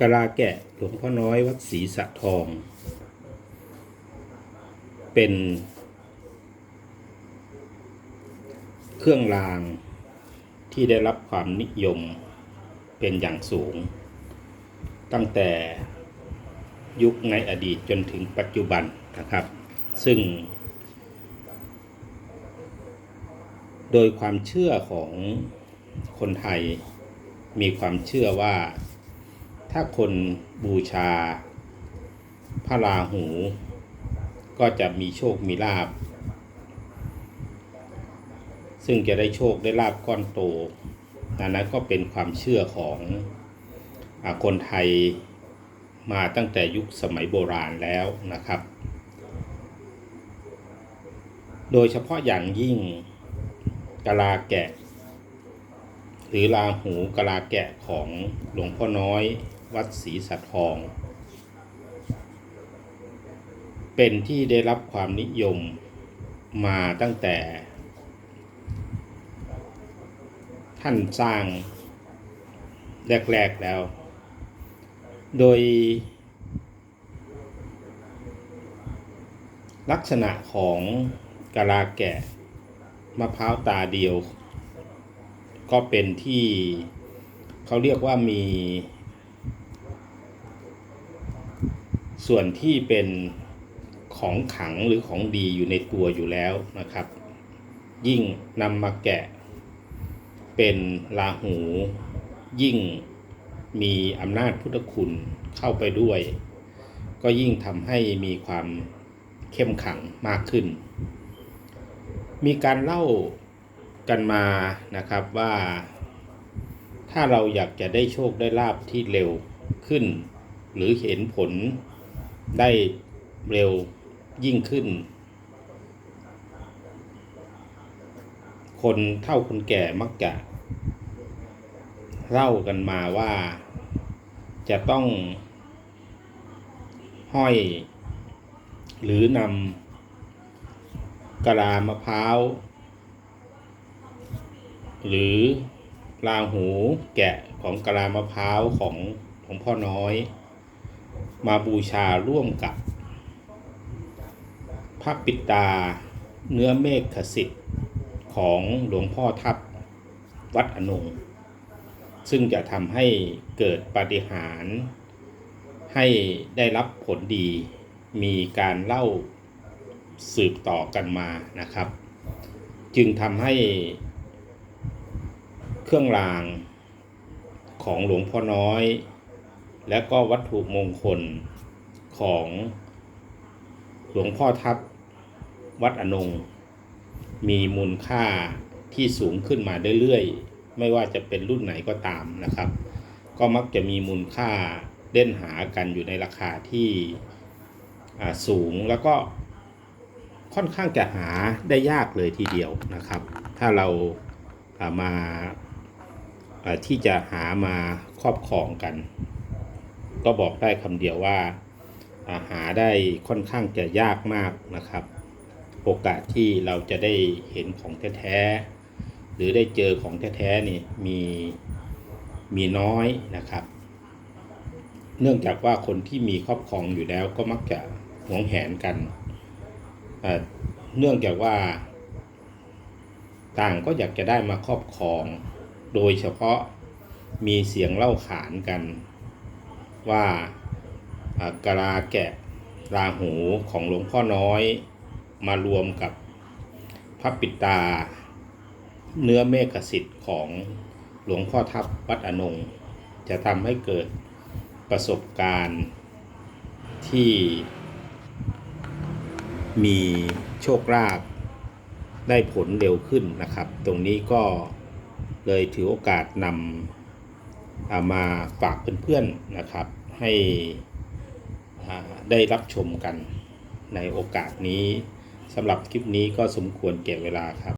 กะลาแกะหลวงพ่อน้อยวัดศรีสะทอง เป็น เครื่องรางที่ได้รับความนิยมเป็นอย่างสูง ตั้งแต่ยุคในอดีตจนถึงปัจจุบันนะครับ ซึ่ง โดยความเชื่อของคนไทยมีความเชื่อว่า ถ้าคนบูชาพระราหู ก็จะมีโชคมีลาบ ซึ่งจะได้โชคได้ลาบก้อนโตอันนั้นก็เป็นความเชื่อของอคนไทยมาตั้งแต่ยุคสมัยโบราณแล้วนะครับ โดยเฉพาะอย่างยิ่งกะลาแกะ หรือลาหูกะลาแกะของหลวงพ่อน้อย วัดศรีสัททอง เป็นที่ได้รับความนิยมมาตั้งแต่ ท่านสร้างแรก ๆ แล้ว โดย ลักษณะของกะลาแกะมะพร้าวตาเดียว ก็เป็นที่เขาเรียกว่ามี ส่วนที่เป็นของขังหรือของดีอยู่ในตัวอยู่แล้วนะครับ ยิ่งนำมาแกะ เป็นลาหู ยิ่งมีอำนาจพุทธคุณเข้าไปด้วย ก็ยิ่งทำให้มีความเข้มขังมากขึ้น มีการเล่ากันมานะครับว่า ถ้าเราอยากจะได้โชคได้ลาบที่เร็วขึ้น หรือเห็นผล ได้เร็วยิ่งขึ้น คนเท่าคนแก่มักจะเล่ากันมาว่าจะต้องห้อย หรือนำกระลามะพร้าว หรือลาหูแกะของกระลามะพร้าวของหลวงพ่อน้อย มาบูชาร่วมกับพระปิตาเนื้อเมฆขสิทธิ์ของหลวงพ่อทับวัดอนงซึ่งจะทำให้เกิดปาฏิหาริย์ให้ได้รับผลดี มีการเล่าสืบต่อกันมานะครับ จึงทำให้เครื่องรางของหลวงพ่อน้อย และก็วัตถุมงคลของหลวงพ่อทับวัดอนง มีมูลค่าที่สูงขึ้นมาเรื่อยๆ ไม่ว่าจะเป็นรุ่นไหนก็ตามนะครับ ก็มักจะมีมูลค่าเล่นหากันอยู่ในราคาที่สูงแล้วก็ค่อนข้างจะหาได้ยากเลยทีเดียวนะครับ ถ้าเราามาที่จะหามาครอบครองกัน ก็บอกได้คำเดียวว่าอาหาได้ค่อนข้างจะยากมากนะครับ โอกาสที่เราจะได้เห็นของแท้ๆหรือได้เจอของแท้ๆนี่มีมีน้อยนะครับ เนื่องจากว่าคนที่มีครอบครองอยู่แล้วก็มักจะหวงแหนกันเนื่องจากว่า ต่างก็อยากจะได้มาครอบครอง โดยเฉพาะมีเสียงเล่าขานกัน ว่ากะลาแกะราหูของหลวงพ่อน้อยมารวมกับพระปิตา เนื้อเมฆสิทธิ์ของหลวงพ่อทับวัดอนงจะทำให้เกิดประสบการณ์ที่มีโชคลาภได้ผลเร็วขึ้นนะครับ ตรงนี้ก็เลยถือโอกาสนำ มาฝากเพื่อนๆนะครับให้ได้รับชมกันในโอกาสนี้สำหรับคลิปนี้ก็สมควรเก็บเวลาครับ